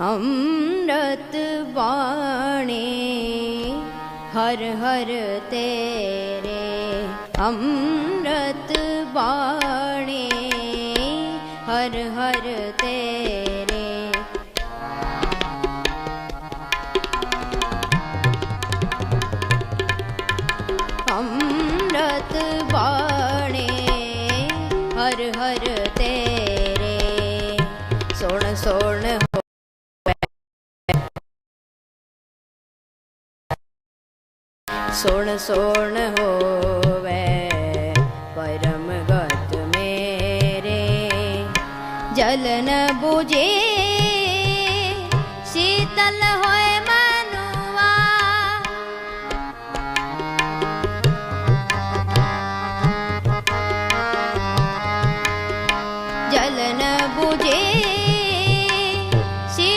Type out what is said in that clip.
ਅੰਮ੍ਰਿਤ ਬਾਣੀ, ਹਰ ਹਰ ਤੇਰੇ। ਅੰਮ੍ਰਿਤ ਬਾਣੀ, ਹਰ ਹਰ ਤੇਰੇ। ਅੰਮ੍ਰਿਤ ਬਾਣੀ, ਹਰ ਹਰ ਤੇਰੇ। ਸੁਣ ਸੋਣ ਸੁਣ ਸੁਣ ਹੋਵੇ, ਪਰਮ ਗਤ ਮੇਰੇ। ਜਲਨ 부ਜੇ ਸੀਤਲ ਹੋਏ ਮਨੁਆ। ਜਲਨ 부ਜੇ